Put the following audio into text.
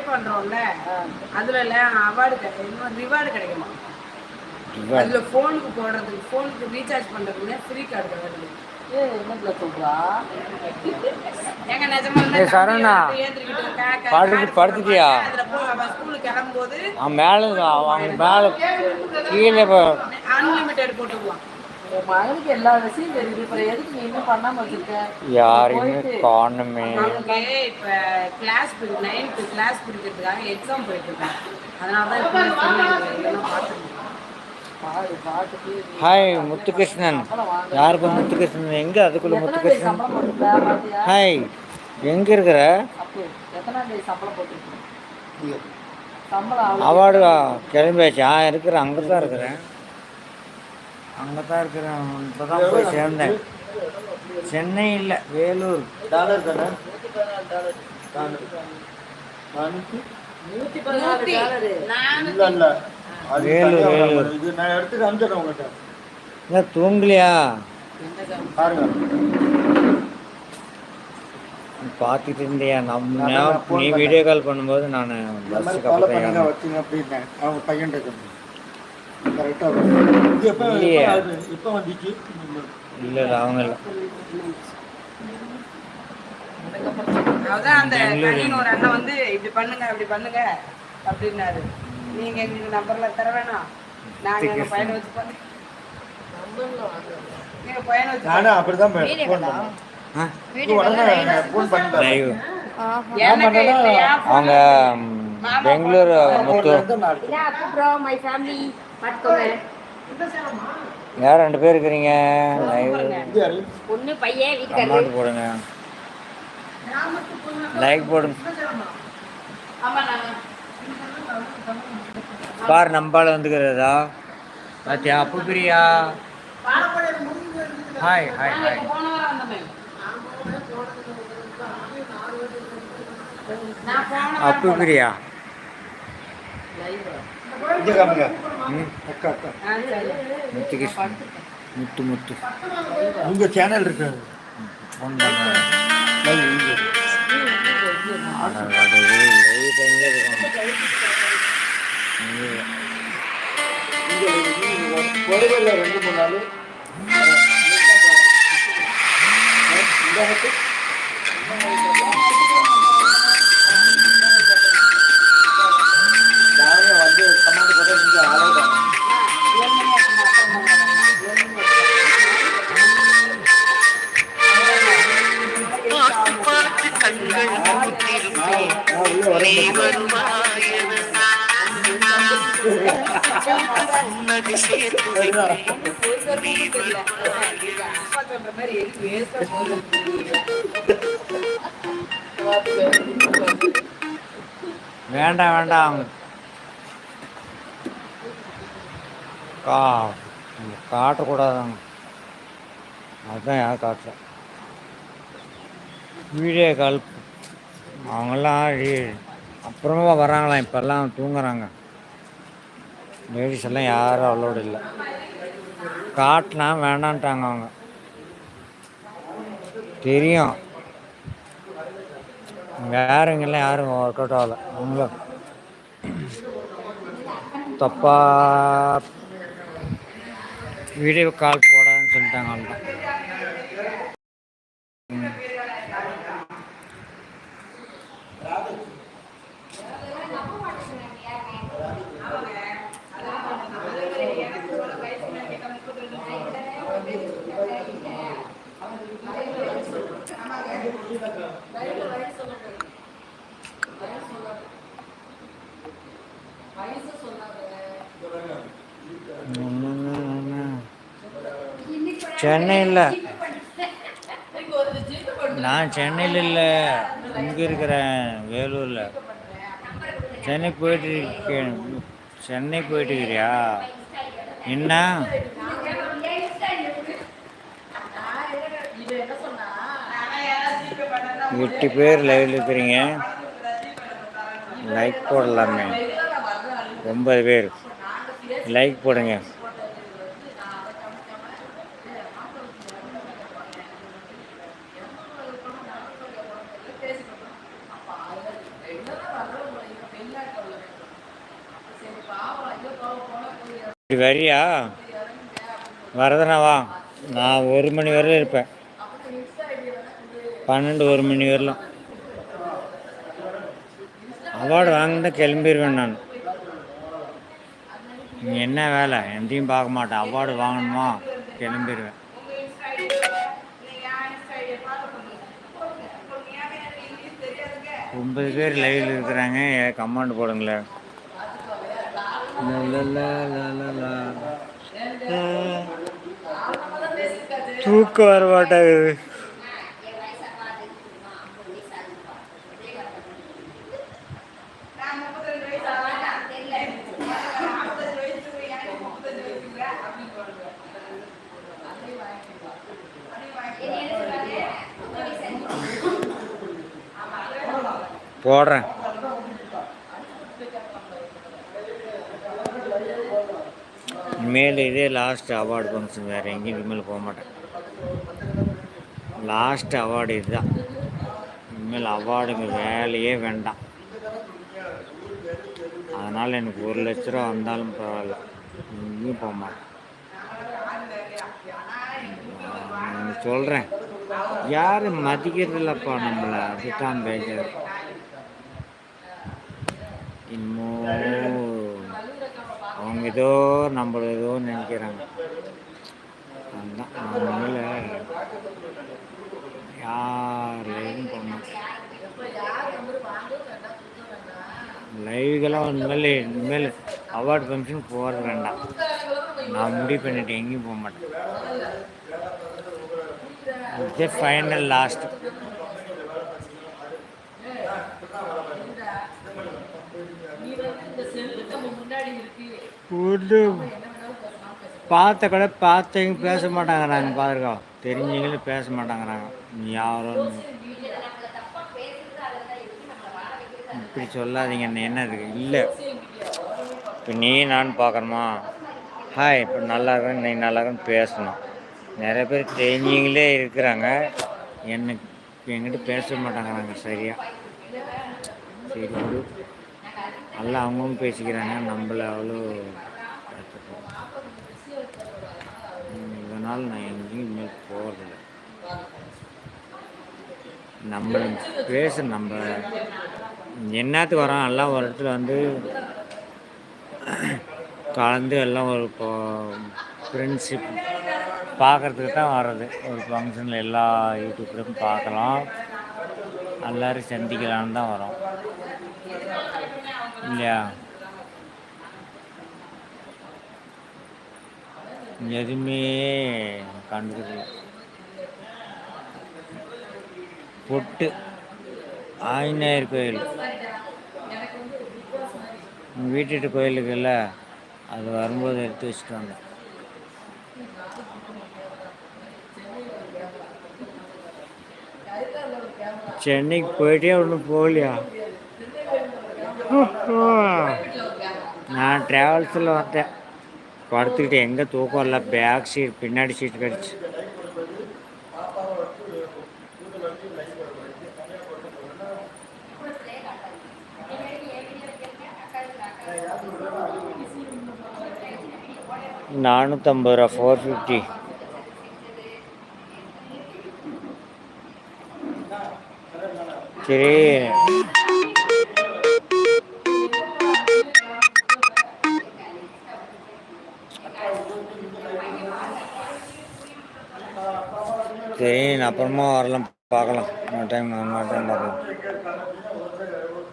பண்றோம்ல அதுல அவார்டு கிடைக்கும் ரிவார்டு கிடைக்குமா? அதுல போனுக்கு போடுறதுக்கு போனுக்கு ரீசார்ஜ் பண்றதுக்கு ஃப்ரீ கார்டு. படுத்து- படுத்துட்டியா? மேலே அவங்க மேலே கீழே அன்லிமிட்டெட் உன் மகனுக்கு எல்லா விஷயம் தெரியுது? இப்ப எதுக்கு நீ இன்னும் பண்ணாம வச்சிருக்க? யாரையுமே போயிட்டு. காணுமே. நமக்கு இப்ப கிளாஸ் நைன்த்து கிளாஸ் பிடிக்கிறதுக்காக எக்ஸாம் போயிட்டு இருக்காங்க அதனால தான் இப்போ இதெல்லாம் பார்த்துருக்கோம் பாரு பாட்டுக்கு ஹாய் முத்துகிருஷ்ணன். யாருப்பா முத்துகிருஷ்ணன்? எங்கே அதுக்குள்ள முத்துகிருஷ்ணன்? ஹாய் எங்கே இருக்கிற. அவார்டு கிளம்பியாச்சு. ஆ இருக்கிறேன் அங்கே தான் இருக்கிறேன். அங்கே தான் இருக்கிறேன். இப்போ தான் போய் சேர்ந்தேன். சென்னை இல்லை வேலூர். டாலர் தானே? வேலூர், வேலூர். நான் எடுத்து அனுப்பிச்சிடுறேன் உங்கள்கிட்ட. ஏன் தூங்கலையா? பாருங்க. பார்த்துட்டு இருந்தியா? நம்ம நீ வீடியோ கால் பண்ணும்போது நான் பஸ்ஸுக்கு அப்புறம் அவங்க பையன் இல்லை இல்லை அவங்க இல்லை. அதான் அந்த பெங்களூரு. கனினோட அண்ணன் வந்து இப்படி பண்ணுங்க அப்படி பண்ணுங்க அப்படின்னாரு. நீங்க எங்களுக்கு நம்பர்ல தர வேணாம். நாங்க எங்க பையனை வச்சு பண்ணு நீங்க பையனை வச்சு நானும் அப்படிதான் ஃபோன் பண்ணேன். அவங்க ம், பெங்களூர் முத்து. யார் ரெண்டு பேர் இருக்கிறீங்க? இது கமெண்ட் போடுங்க. லைக் போடுங்க. பார் நம்பால வந்துக்கிறதா பாத்தியா Appu Priya? Hi hi hi Appu Priya? இங்க காமிங்க. அக்கா அக்கா. முத்துகிருஷ்ணன் முத்து முத்து உங்க சேனல் இருக்கு ஃபோன் ரெண்டு மூணு நாள் வேண்டாம் வேண்டாம். கா காட்டக்கூடாதாங்க. அதுதான் யார் காட்டல வீடியோ கால் அவங்கெல்லாம் அப்புறமா வராங்களாம் இப்போல்லாம் தூங்குறாங்க. லேடிஸ் எல்லாம் யாரும் அலோடு இல்லை. காட்டினா வேண்டான்ட்டாங்க அவங்க. தெரியும். வேறங்கெல்லாம் யாரும் ஒர்க் அவுட் ஆகலை. அவங்களும் தப்பா வீடியோ கால் போடாதுன்னு சொல்லிட்டாங்க அவங்க சென்னையில். நான் சென்னையில் இல்லை. இங்கே இருக்கிறேன் வேலூரில். சென்னை போயிட்டு இருக்கேன் சென்னை போயிட்டு இருக்கிறியா? என்ன? எட்டு பேர் லைவில் இருக்கிறீங்க. லைக் போடலாமே. ஒன்பது பேர். லைக் போடுங்க. வரியா? வரதனாவா நான் ஒரு மணி வரையிலும் இருப்பேன். பன்னெண்டு ஒரு மணி வரலாம் அவார்டு வாங்கினா கிளம்பிடுவேன் நான். நீ என்ன வேலை? எந்தையும் பார்க்க மாட்டேன். அவார்டு வாங்கணுமா? கிளம்பிடுவேன் ஒன்பது பேர் லைவில் இருக்கிறாங்க. கமெண்ட் போடுங்களேன் தூக்கம் வர மாட்டேங்குது போடுறேன். இனிமேல் இதே லாஸ்ட் அவார்டு ஃபங்க்ஷன் வேறு எங்கேயும் இனிமேல் போக மாட்டேன். லாஸ்ட் அவார்டு இதுதான். இனிமேல் அவார்டுங்க வேலையே வேண்டாம். அதனால் எனக்கு ஒரு லட்ச ரூபா வந்தாலும் பரவாயில்ல. எங்கேயும் போக மாட்டேன். சொல்கிறேன் யாரும் மதிக்கிறதில்லப்பா நம்மளை. அதுதான் பேஜர். இன்னும் அவங்க ஏதோ நம்மள ஏதோ நினைக்கிறாங்க. அதுதான் அதனால யாரையும் போக மாட்டேன் லைவுக்கெல்லாம் இனிமேல் இனிமேல் அவார்டு ஃபங்க்ஷன் போகிறது வேண்டாம். நான் முடிவு பண்ணிட்டேன் எங்கேயும் போக மாட்டேன். ஃபைனல் லாஸ்ட்டு வந்து பார்த்த கூட பார்த்தவங்க பேச மாட்டாங்கிறாங்க பாருக்கோம் தெரிஞ்சவங்களும் பேச மாட்டாங்கிறாங்க. நீ யாரும் இப்படி சொல்லாதீங்க என்ன என்ன இருக்கு? இல்லை. இப்போ நீ நான் பார்க்குறோமா ஹாய் இப்போ நல்லா இருக்கேன் நீ நல்லா இருக்கேன்னு பேசணும். நிறைய பேர் தெரிஞ்சவங்களே இருக்கிறாங்க. எனக்கு என்கிட்ட பேச மாட்டாங்கிறாங்க சரியா? சரி எல்லாம் நல்லா அவங்களும் பேசிக்கிறாங்க. நம்மள அவ்வளோ இதனால் நான் எங்கேயும் இனிமேல் போகிறதில்ல நம்ம பேச நம்ம என்னத்துக்கு வரோம் எல்லாம் ஒரு இடத்துல வந்து கலந்து எல்லாம் ஒரு ஃப்ரெண்ட்ஷிப் பார்க்குறதுக்கு தான் வர்றது. ஒரு ஃபங்க்ஷனில் எல்லா யூடியூப்லையும் பார்க்கலாம். எல்லோரும் சந்திக்கலான்னு தான் வரோம் இல்லையா எதுவுமே கண்டுக்கல பொட்டு. ஆஞ்சநேயர் கோயில். வீட்டுட்டு கோயிலுக்குல்ல அது வரும்போது எடுத்து வச்சுட்டு வந்தேன் சென்னைக்கு போயிட்டே ஒன்றும் போகலையா நான் ட்ராவல்ஸில் வந்தேன் படுத்துக்கிட்டு எங்கே தூக்கம் இல்லை பேக் சீட் பின்னாடி சீட் கிடச்சி நானூற்றம்பது ரூபா ஃபோர் ஃபிஃப்டி சரி அப்புறமா வரலாம் பார்க்கலாம். இன்னொரு டைம் இன்னொரு டைம் பார்க்கலாம்.